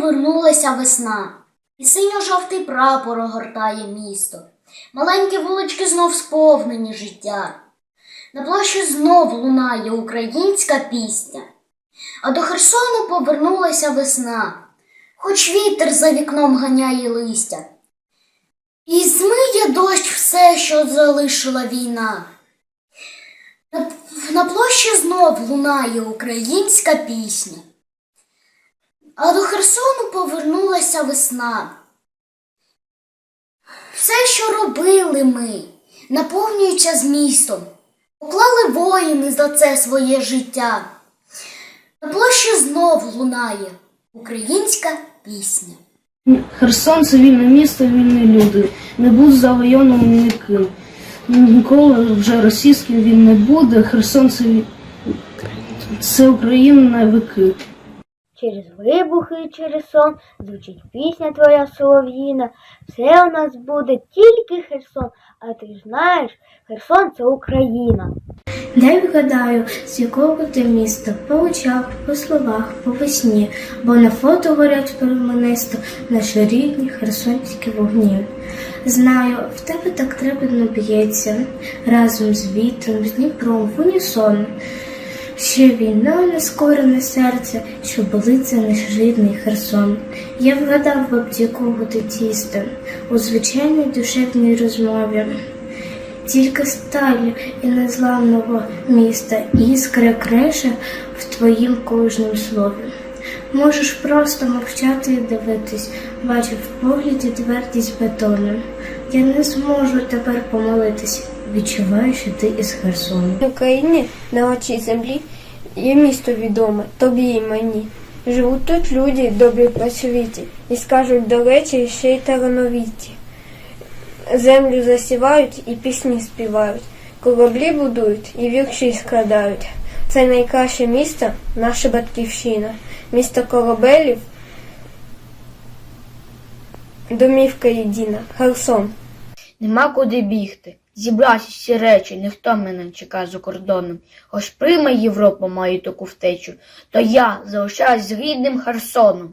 повернулася весна, і синьо-жовтий прапор огортає місто. Маленькі вулички знов сповнені життя. На площі знов лунає українська пісня, а до Херсону повернулася весна, хоч вітер за вікном ганяє листя. І змиє дощ все, що залишила війна. На, площі знов лунає українська пісня. А до Херсону повернулася весна. Все, що робили ми, наповнюється змістом. Поклали воїни за це своє життя. На площі знов лунає українська пісня. Херсон це вільне місто, вільні люди. Не будь завойованим ніким. Ніколи вже російським він не буде. Херсон це, це Україна на віки. Через вибухи через сон звучить пісня твоя солов'їна. Все у нас буде тільки Херсон, а ти ж знаєш, Херсон це Україна. Дай вгадаю, з якого ти міста, по очах, по словах, по весні, бо на фото горять променисто наші рідні херсонські вогні. Знаю, в тебе так трепетно б'ється, разом з вітром, з Дніпром, в унісон. Ще війна нескорене серце, що болить за наш рідний Херсон. Я вгадав бабці, якого ти тіста у звичайній душевній розмові. Тільки сталі і незламного міста іскра криша в твоїм кожному слові. Можеш просто мовчати і дивитись, бачив в погляді твердість бетону. Я не зможу тепер помолитись, відчуваю, що ти із Херсону. В Україні на очі землі є місто відоме, тобі і мені. Живуть тут люди добрі працьовиті, і скажуть до речі ще й талановиті. Землю засівають і пісні співають, кораблі будують і вірші складають. Це найкраще місто, наша батьківщина, місто корабелів, домівка єдина, Херсон. Нема куди бігти. Зібрався всі речі, ніхто мене не чекає за кордоном. Хоч прийме Європа мою таку втечу, то я залишаюсь з рідним Херсоном.